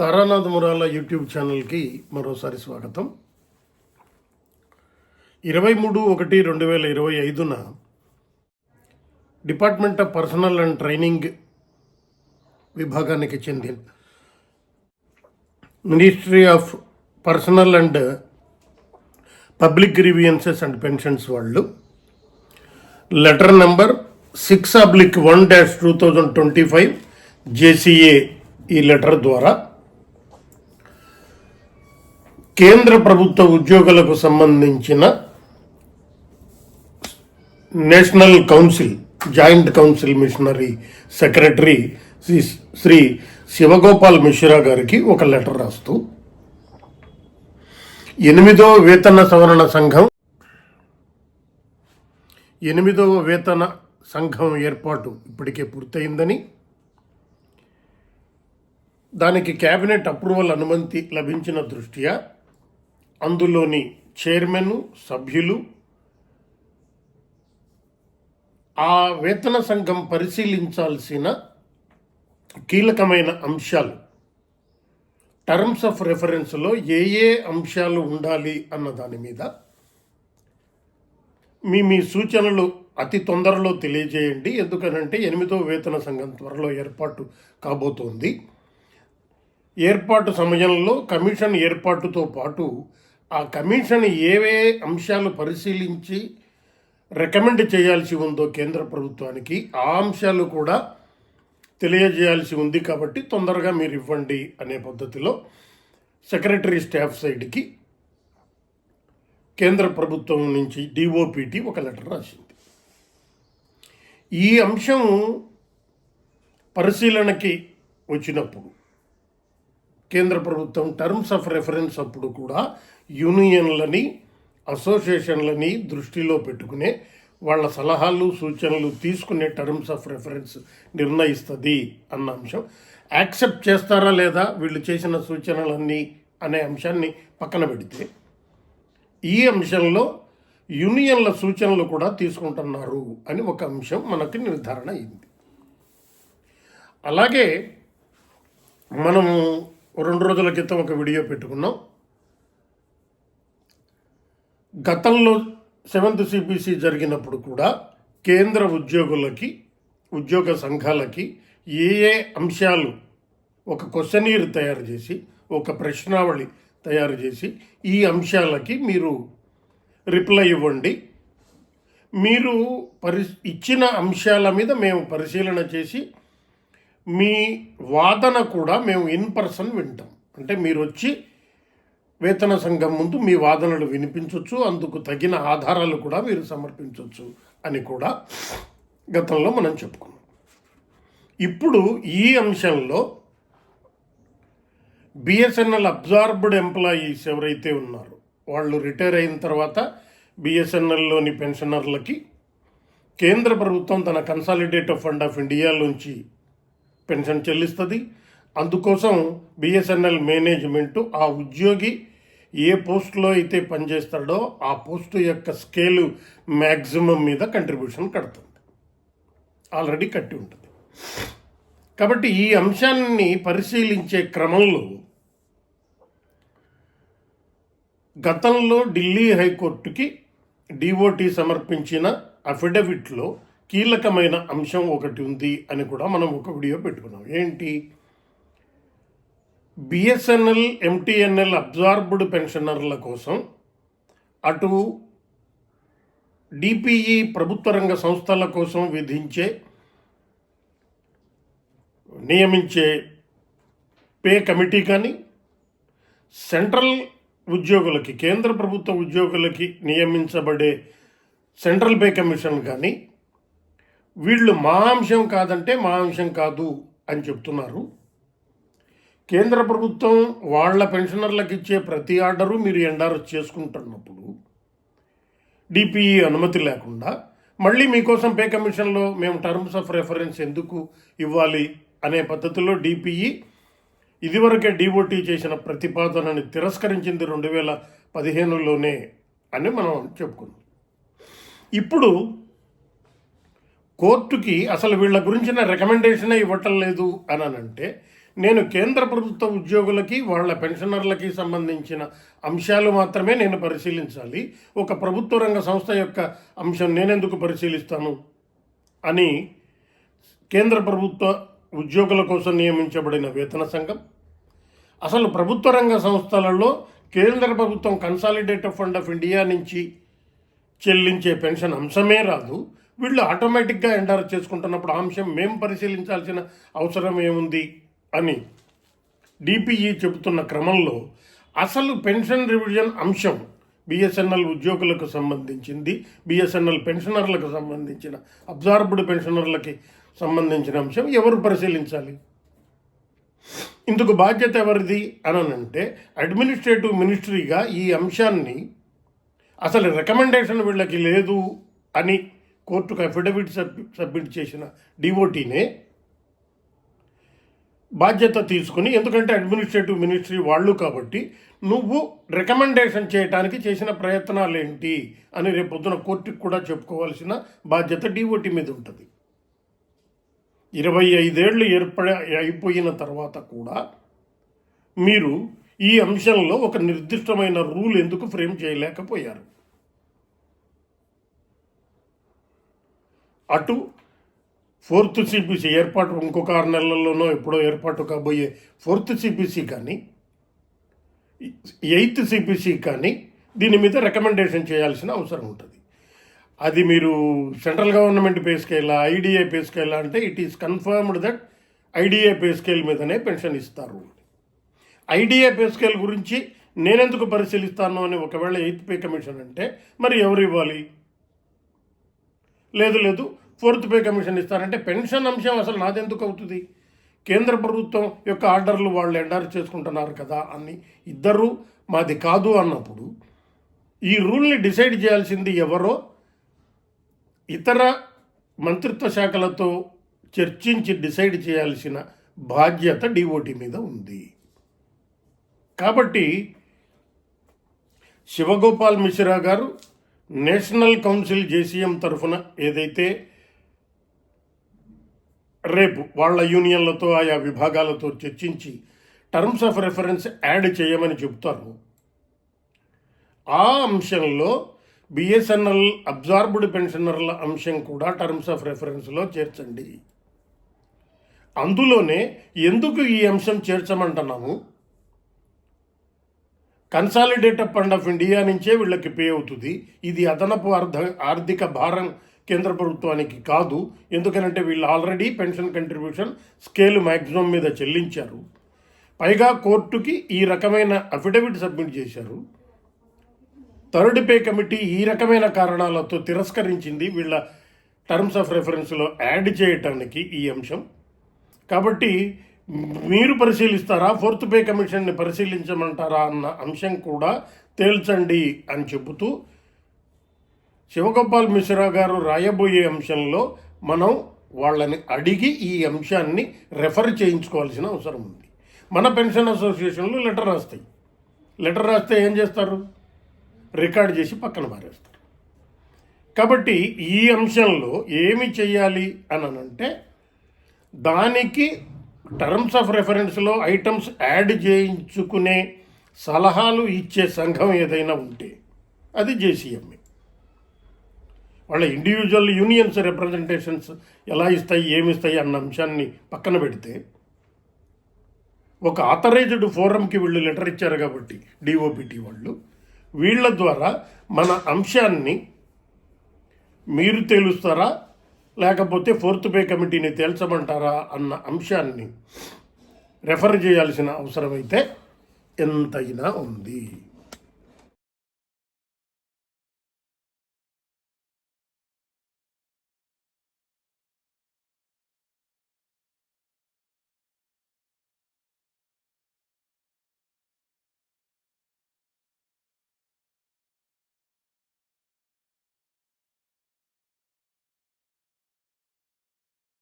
Taranath Murala YouTube ఛానల్కి మరోసారి స్వాగతం. ఇరవై మూడు ఒకటి రెండు వేల ఇరవై ఐదున department of personnel and training విభాగానికి చెందిన ministry of personnel and public grievances and pensions వాళ్ళు. Letter number six oblique one dash two thousand twenty five JCA ఈ లెటర్ ద్వారా కేంద్ర ప్రభుత్వ ఉద్యోగులకు సంబంధించిన national council joint council machinery secretary Shri Shri Shivagopal Mishra గారికి ఒక లెటర్ రాస్తూ ఎనిమిదో వేతన సవరణ సంఘం ఎనిమిదవ వేతన సంఘం ఏర్పాటు ఇప్పటికే పూర్తయిందని దానికి కేబినెట్ అప్రూవల్ అనుమతి లభించిన దృష్ట్యా అందులోని చైర్మన్ సభ్యులు ఆ వేతన సంఘం పరిశీలించాల్సిన కీలకమైన అంశాలు. టర్మ్స్ ఆఫ్ రెఫరెన్స్లో ఏ ఏ అంశాలు ఉండాలి అన్న దాని మీద మీ మీ సూచనలు అతి తొందరలో తెలియజేయండి. ఎందుకనంటే ఎనిమిదో వేతన సంఘం త్వరలో ఏర్పాటు కాబోతోంది. ఏర్పాటు సమయంలో కమిషన్ ఏర్పాటుతో పాటు ఆ కమిషన్ ఏవే అంశాలు పరిశీలించి రికమెండ్ చేయాల్సి ఉందో కేంద్ర ప్రభుత్వానికి ఆ అంశాలు కూడా తెలియజేయాల్సి ఉంది కాబట్టి తొందరగా మీరు ఇవ్వండి అనే పద్ధతిలో సెక్రటరీ స్టాఫ్ సైడ్కి కేంద్ర ప్రభుత్వం నుంచి డిఓపిటి ఒక లెటర్ రాసింది. ఈ అంశం పరిశీలనకి వచ్చినప్పుడు కేంద్ర ప్రభుత్వం టర్మ్స్ ఆఫ్ రెఫరెన్స్ అప్పుడు కూడా యూనియన్లని అసోసియేషన్లని దృష్టిలో పెట్టుకునే వాళ్ళ సలహాలు సూచనలు తీసుకునే టర్మ్స్ ఆఫ్ రెఫరెన్స్ నిర్ణయిస్తుంది అన్న అంశం. యాక్సెప్ట్ చేస్తారా లేదా వీళ్ళు చేసిన సూచనలన్నీ అనే అంశాన్ని పక్కన పెడితే ఈ అంశంలో యూనియన్ల సూచనలు కూడా తీసుకుంటున్నారు అని ఒక అంశం మనకి నిర్ధారణ అయింది. అలాగే మనము రెండు రోజుల క్రితం ఒక వీడియో పెట్టుకున్నాం. గతంలో సెవెంత్ సిపిసి జరిగినప్పుడు కూడా కేంద్ర ఉద్యోగులకి ఉద్యోగ సంఘాలకి ఏ ఏ అంశాలు ఒక క్వశ్చనీర్ తయారు చేసి ఒక ప్రశ్నావళి తయారు చేసి ఈ అంశాలకి మీరు రిప్లై ఇవ్వండి. మీరు పరి ఇచ్చిన అంశాల మీద మేము పరిశీలన చేసి మీ వాదన కూడా మేము ఇన్ పర్సన్ వింటాం. అంటే మీరు వచ్చి వేతన సంఘం ముందు మీ వాదనలు వినిపించవచ్చు అందుకు తగిన ఆధారాలు కూడా మీరు సమర్పించవచ్చు అని కూడా గతంలో మనం చెప్పుకున్నాం. ఇప్పుడు ఈ అంశంలో బిఎస్ఎన్ఎల్ అబ్జార్బ్డ్ ఎంప్లాయీస్ ఎవరైతే ఉన్నారో వాళ్ళు రిటైర్ అయిన తర్వాత బిఎస్ఎన్ఎల్లోని పెన్షనర్లకి కేంద్ర ప్రభుత్వం తన కన్సాలిడేటివ్ ఫండ్ ఆఫ్ ఇండియాలోంచి పెన్షన్ చెల్లిస్తుంది. అందుకోసం బిఎస్ఎన్ఎల్ మేనేజ్మెంటు ఆ ఉద్యోగి ఏ పోస్ట్లో అయితే పనిచేస్తాడో ఆ పోస్టు యొక్క స్కేలు మ్యాక్సిమం మీద కంట్రిబ్యూషన్ కడుతుంది. ఆల్రెడీ కట్టి ఉంటుంది. కాబట్టి ఈ అంశాన్ని పరిశీలించే క్రమంలో గతంలో ఢిల్లీ హైకోర్టుకి డిఓటి సమర్పించిన అఫిడవిట్లో కీలకమైన అంశం ఒకటి ఉంది అని కూడా మనం ఒక వీడియో పెట్టుకున్నాం. ఏంటి? బిఎస్ఎన్ఎల్ ఎంటీఎన్ఎల్ అబ్జార్బ్డ్ పెన్షనర్ల కోసం అటు డిపిఈ ప్రభుత్వ రంగ సంస్థల కోసం విధించే నియమించే పే కమిటీ కానీ సెంట్రల్ ఉద్యోగులకి కేంద్ర ప్రభుత్వ ఉద్యోగులకి నియమించబడే సెంట్రల్ పే కమిషన్ కానీ వీళ్ళు మాంసం కాదంటే మాంసం కాదు అని చెప్తున్నారు. కేంద్ర ప్రభుత్వం వాళ్ళ పెన్షనర్లకు ఇచ్చే ప్రతి ఆర్డరు మీరు ఎండార్ చేసుకుంటున్నప్పుడు డిపిఈ అనుమతి లేకుండా మళ్ళీ మీకోసం పే కమిషన్లో మేము టర్మ్స్ ఆఫ్ రెఫరెన్స్ ఎందుకు ఇవ్వాలి అనే పద్ధతిలో డిపిఈ ఇదివరకే డిఓటీ చేసిన ప్రతిపాదనని తిరస్కరించింది రెండు వేల పదిహేనులోనే అని మనం చెప్పుకున్నాం. ఇప్పుడు కోర్టుకి అసలు వీళ్ళ గురించిన రికమెండేషనే ఇవ్వటం లేదు అని అంటే నేను కేంద్ర ప్రభుత్వ ఉద్యోగులకి వాళ్ళ పెన్షనర్లకి సంబంధించిన అంశాలు మాత్రమే నేను పరిశీలించాలి. ఒక ప్రభుత్వ రంగ సంస్థ యొక్క అంశం నేనెందుకు పరిశీలిస్తాను? అని కేంద్ర ప్రభుత్వ ఉద్యోగుల కోసం నియమించబడిన వేతన సంఘం అసలు ప్రభుత్వ రంగ సంస్థలలో కేంద్ర ప్రభుత్వం కన్సాలిడేటెడ్ ఫండ్ ఆఫ్ ఇండియా నుంచి చెల్లించే పెన్షన్ అంశమే రాదు. వీళ్ళు ఆటోమేటిక్గా ఎండార్ చేసుకుంటున్నప్పుడు ఆ అంశం మేము పరిశీలించాల్సిన అవసరం ఏముంది అని డిపిఈ చెబుతున్న క్రమంలో అసలు పెన్షన్ రివిజన్ అంశం బిఎస్ఎన్ఎల్ ఉద్యోగులకు సంబంధించింది బిఎస్ఎన్ఎల్ పెన్షనర్లకు సంబంధించిన అబ్జార్బ్డ్ పెన్షనర్లకి సంబంధించిన అంశం ఎవరు పరిశీలించాలి? ఇందుకు బాధ్యత ఎవరిది అని అంటే అడ్మినిస్ట్రేటివ్ మినిస్ట్రీగా ఈ అంశాన్ని అసలు రికమెండేషన్ వీళ్ళకి లేదు అని కోర్టుకు అఫిడవిట్ సబ్ సబ్మిట్ చేసిన డిఓటీనే బాధ్యత తీసుకుని ఎందుకంటే అడ్మినిస్ట్రేటివ్ మినిస్ట్రీ వాళ్ళు కాబట్టి నువ్వు రికమెండేషన్ చేయడానికి చేసిన ప్రయత్నాలు ఏంటి అని రేపొద్దున కోర్టుకు కూడా చెప్పుకోవాల్సిన బాధ్యత డిఓటీ మీద ఉంటుంది. ఇరవై ఐదేళ్ళు ఏర్పడ అయిపోయిన తర్వాత కూడా మీరు ఈ అంశంలో ఒక నిర్దిష్టమైన రూల్ ఎందుకు ఫ్రేమ్ చేయలేకపోయారు? అటు ఫోర్త్ సిపిసి ఏర్పాటు ఇంకొక ఆరు నెలల్లోనో ఎప్పుడో ఏర్పాటు కాబోయే ఫోర్త్ సిపిసి కానీ ఎయిత్ సిపిసి కానీ దీని మీద రికమెండేషన్ చేయాల్సిన అవసరం ఉంటుంది. అది మీరు central government pay scale IDA pay scale అంటే it is confirmed that IDA pay scale మీదనే పెన్షన్ ఇస్తారు. ఐడిఏ పే స్కేల్ గురించి నేనెందుకు పరిశీలిస్తాను అని ఒకవేళ ఎయిత్ పే కమిషన్ అంటే మరి ఎవరు ఇవ్వాలి? లేదు లేదు. ఫోర్త్ పే కమిషన్ ఇస్తారంటే పెన్షన్ అంశం అసలు నాదెందుకు అవుతుంది? కేంద్ర ప్రభుత్వం యొక్క ఆర్డర్లు వాళ్ళు ఎండారు చేసుకుంటున్నారు కదా అని ఇద్దరు మాది కాదు అన్నప్పుడు ఈ రూల్ని డిసైడ్ చేయాల్సింది ఎవరో ఇతర మంత్రిత్వ శాఖలతో చర్చించి డిసైడ్ చేయాల్సిన బాధ్యత డిఓటి మీద ఉంది. కాబట్టి శివగోపాల్ మిశ్రా గారు నేషనల్ కౌన్సిల్ జేసీఎం తరఫున ఏదైతే రేపు వాళ్ళ యూనియన్లతో ఆయా విభాగాలతో చర్చించి టర్మ్స్ ఆఫ్ రెఫరెన్స్ యాడ్ చేయమని చెబుతారు. ఆ అంశంలో బిఎస్ఎన్ఎల్ అబ్జార్బ్డ్ పెన్షనర్ల అంశం కూడా టర్మ్స్ ఆఫ్ రెఫరెన్స్లో చేర్చండి. అందులోనే ఎందుకు ఈ అంశం చేర్చమంటున్నాము? కన్సాలిడేటెడ్ ఫండ్ ఆఫ్ ఇండియా నుంచే వీళ్ళకి పే అవుతుంది. ఇది అదనపు అర్ధ ఆర్థిక భారం కేంద్ర ప్రభుత్వానికి కాదు. ఎందుకనంటే వీళ్ళు already pension contribution scale maximum మీద చెల్లించారు. పైగా కోర్టుకి ఈ రకమైన అఫిడవిట్ సబ్మిట్ చేశారు. థర్డ్ పే కమిటీ ఈ రకమైన కారణాలతో తిరస్కరించింది. వీళ్ళ టర్మ్స్ ఆఫ్ రెఫరెన్స్లో యాడ్ చేయటానికి ఈ అంశం. కాబట్టి మీరు పరిశీలిస్తారా? ఫోర్త్ పే కమిషన్ని పరిశీలించమంటారా అన్న అంశం కూడా తేల్చండి అని చెబుతూ శివగోపాల్ మిశ్రా గారు రాయబోయే అంశంలో మనం వాళ్ళని అడిగి ఈ అంశాన్ని రెఫర్ చేయించుకోవాల్సిన అవసరం ఉంది. మన పెన్షన్ అసోసియేషన్లు లెటర్ రాస్తాయి. లెటర్ రాస్తే ఏం చేస్తారు? రికార్డ్ చేసి పక్కన పారేస్తారు. కాబట్టి ఈ అంశంలో ఏమి చేయాలి అని అంటే దానికి టర్మ్స్ ఆఫ్ రెఫరెన్స్లో ఐటమ్స్ యాడ్ చేయించుకునే సలహాలు ఇచ్చే సంఘం ఏదైనా ఉంటే అది జేసీఎంఏ. వాళ్ళ ఇండివిజువల్ యూనియన్స్ రిప్రజెంటేషన్స్ ఎలా ఇస్తాయి ఏమి ఇస్తాయి అన్న అంశాన్ని పక్కన పెడితే ఒక ఆథరైజ్డ్ ఫోరంకి వీళ్ళు లెటర్ ఇచ్చారు కాబట్టి డిఓపిటి వాళ్ళు వీళ్ళ ద్వారా మన అంశాన్ని మీరు తేలుస్తారా లేకపోతే ఫోర్త్ పే కమిటీని తేల్చమంటారా అన్న అంశాన్ని రెఫర్ చేయాల్సిన అవసరమైతే ఎంతైనా ఉంది.